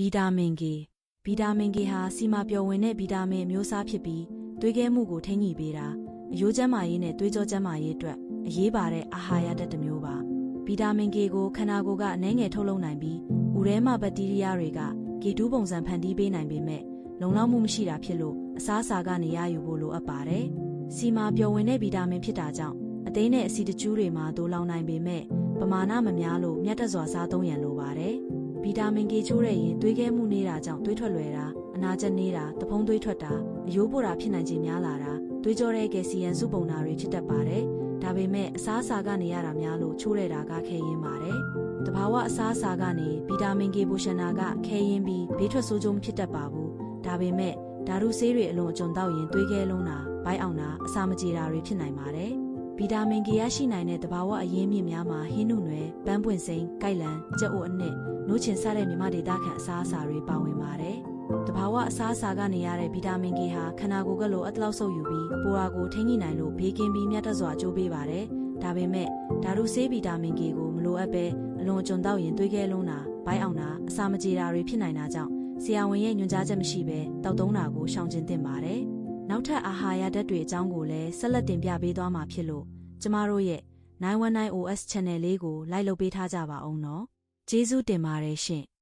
ဗီတာမင် K ဗီတာမင် K ဟာစီမာပျော်ဝင်တဲ့ဗီတာမင်အမျိုးအစားဖြစ်ပြီးသွေးခဲမှုကိုထိန်းညှိပေးတာအယိုးကျန်းမာရေးနဲ့သွေးကြောကျန်းမာရေးအတွက်အရေးပါတဲ့အာဟာရဓာတ်တစ်မျိုးပါဗီတာမင် K ကိုခန္ဓာကိုယ်ကအနှဲငယ်ထုတ်လုပ်နိုင်ပြီးဥထဲမှာဘက်တီးရီးယားတွေက K2 ပုံစံဖန်တီးပေးနိုင်ပေမဲ့လုံလောက်မှုမရှိတာဖြစ်လို့အစားအစာကနေရယူဖို့လိုအပ်ပါတယ်စီမာပျော်ဝင်တဲ့ဗီတာမင်ဖြစ်တာကြောင့်အသေးနဲ့အဆီတကျူးတွေမှာဒိုလောင်နိုင်ပေမဲ့ပမာဏမများလို့မြတ်တက်စွာစားသုံးရန်လိုပါတယ် ဗီတာမင် K ချိုးတဲ့ရင်သွေးခဲမှုနေတာကြောင့်သွေးထွက်လွယ်တာအနာကျက်နေတာတဖုံးသွေးထွက်တာအယိုးပိုတာဖြစ်နိုင်ခြေများလာတာသွေးကြောတဲ့ကယ်ဆီယမ်စုပုံနာတွေဖြစ်တတ်ပါတယ်ဒါပေမဲ့အစားအစာကနေရတာများလို့ချိုးတဲ့တာကခဲရင်ပါတယ်တဘာဝအစားအစာကနေဗီတာမင် K ပိုရှင်နာကခဲရင်ပြီးဘေးထွက်ဆိုးကျိုးမဖြစ်တတ်ပါဘူးဒါပေမဲ့ဓာတုဆေးတွေအလွန်အကျွံတောက်ရင်သွေးခဲလုံးတာဘိုက်အောင်တာအစာမကြေတာတွေဖြစ်နိုင်ပါတယ် ဗီတာမင် K ရရှိနိုင်တဲ့တဘာဝအရင်းမြစ်များမှာဟင်းနုနွယ်၊ပန်းပွင့်စိမ်း၊ကိုက်လန်၊ကြက်အိုအနစ်နိုးချင်စတဲ့မြမဒေတာခန်အစားအစာတွေပါဝင်ပါတယ်။တဘာဝအစားအစာကနေရတဲ့ဗီတာမင် K ဟာခန္ဓာကိုယ်ကလိုအတလောက်ဆုပ်ယူပြီးပိုရာကိုထိန်းညှိနိုင်လို့ဘေးကင်းပြီးမြတ်တက်စွာအကျိုးပေးပါတယ်။ဒါပေမဲ့ဓာတုဆေးဗီတာမင် K ကိုမလိုအပ်ပဲအလွန်အကျွံတောက်ရင်သွေးခဲလုံးတာ၊ဘိုက်အောင်တာအစာမကြေတာတွေဖြစ်နိုင်တာကြောင့်ဆရာဝန်ရဲ့ညွှန်ကြားချက်မရှိဘဲတောက်သုံးတာကိုရှောင်ကျဉ်သင့်ပါတယ်။ နောက်ထပ်အာဟာရဓာတ်တွေအကြောင်းကိုလည်းဆက်လက်တင်ပြပေးသွားမှာဖြစ်လို့ကျမတို့ရဲ့ 919OS Channel လေးကို like လုပ်ပေးထားကြပါအောင်နော်။ကျေးဇူးတင်ပါတယ်ရှင်။